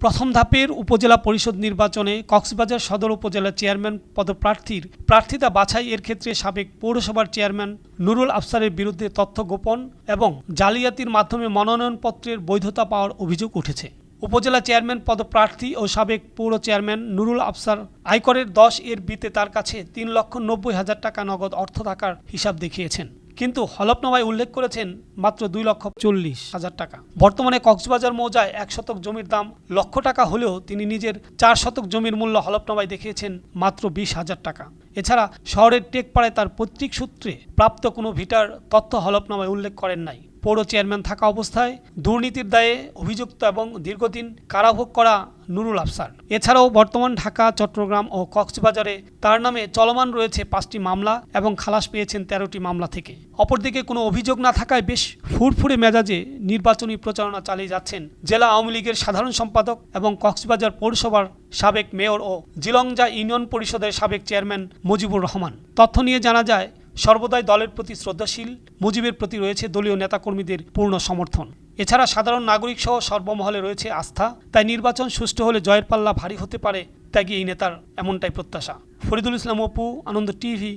প্রথম ধাপের উপজেলা পরিষদ নির্বাচনে কক্সবাজার সদর উপজেলা চেয়ারম্যান পদপ্রার্থীর প্রার্থিতা বাছাই এর ক্ষেত্রে সাবেক পৌরসভার চেয়ারম্যান নুরুল আফসারের বিরুদ্ধে তথ্য গোপন এবং জালিয়াতির মাধ্যমে মনোনয়নপত্রের বৈধতা পাওয়ার অভিযোগ উঠেছে। উপজেলা চেয়ারম্যান পদপ্রার্থী ও সাবেক পৌর চেয়ারম্যান নুরুল আফসার আয়করের দশ এর বিতে তার কাছে তিন লক্ষ নব্বই হাজার টাকা নগদ অর্থ থাকার হিসাব দেখিয়েছেন। কিন্তু হলফনামায় উল্লেখ করেছেন মাত্র দুই লক্ষ চল্লিশ হাজার টাকা। বর্তমানে কক্সবাজার মৌজায় এক শতক জমির দাম লক্ষ টাকা হলেও তিনি নিজের চার শতক জমির মূল্য হলফনামায় দেখিয়েছেন মাত্র বিশ হাজার টাকা। এছাড়া শহরের টেকপাড়ায় তার পৈতৃক সূত্রে প্রাপ্ত কোনো ভিটার তথ্য হলফনামায় উল্লেখ করেন নাই। পৌর চেয়ারম্যান থাকা অবস্থায় দুর্নীতির দায়ে অভিযুক্ত এবং দীর্ঘদিন কারাভোগ করা নুরুল আফসার। এছাড়াও বর্তমান ঢাকা, চট্টগ্রাম ও কক্সবাজারে তার নামে চলমান রয়েছে পাঁচটি মামলা এবং খালাস পেয়েছেন তেরোটি মামলা থেকে। অপরদিকে কোনো অভিযোগ না থাকায় বেশ ফুরফুরে মেজাজে নির্বাচনী প্রচারণা চালিয়ে যাচ্ছেন জেলা আওয়ামী লীগের সাধারণ সম্পাদক এবং কক্সবাজার পৌরসভার সাবেক মেয়র ও জিলংজা ইউনিয়ন পরিষদের সাবেক চেয়ারম্যান মুজিবুর রহমান। তথ্য নিয়ে জানা যায়, সর্বদাই দলের প্রতি শ্রদ্ধাশীল, মুজিবের প্রতি রয়েছে দলীয় নেতাকর্মীদের পূর্ণ সমর্থন। এছাড়া সাধারণ নাগরিক সহ সর্বমহলে রয়েছে আস্থা, তাই নির্বাচন সুষ্ঠু হলে জয়ের পাল্লা ভারী হতে পারে ত্যাগী এই নেতার এমনটাই প্রত্যাশা। ফরিদুল ইসলাম অপু, আনন্দ টিভি।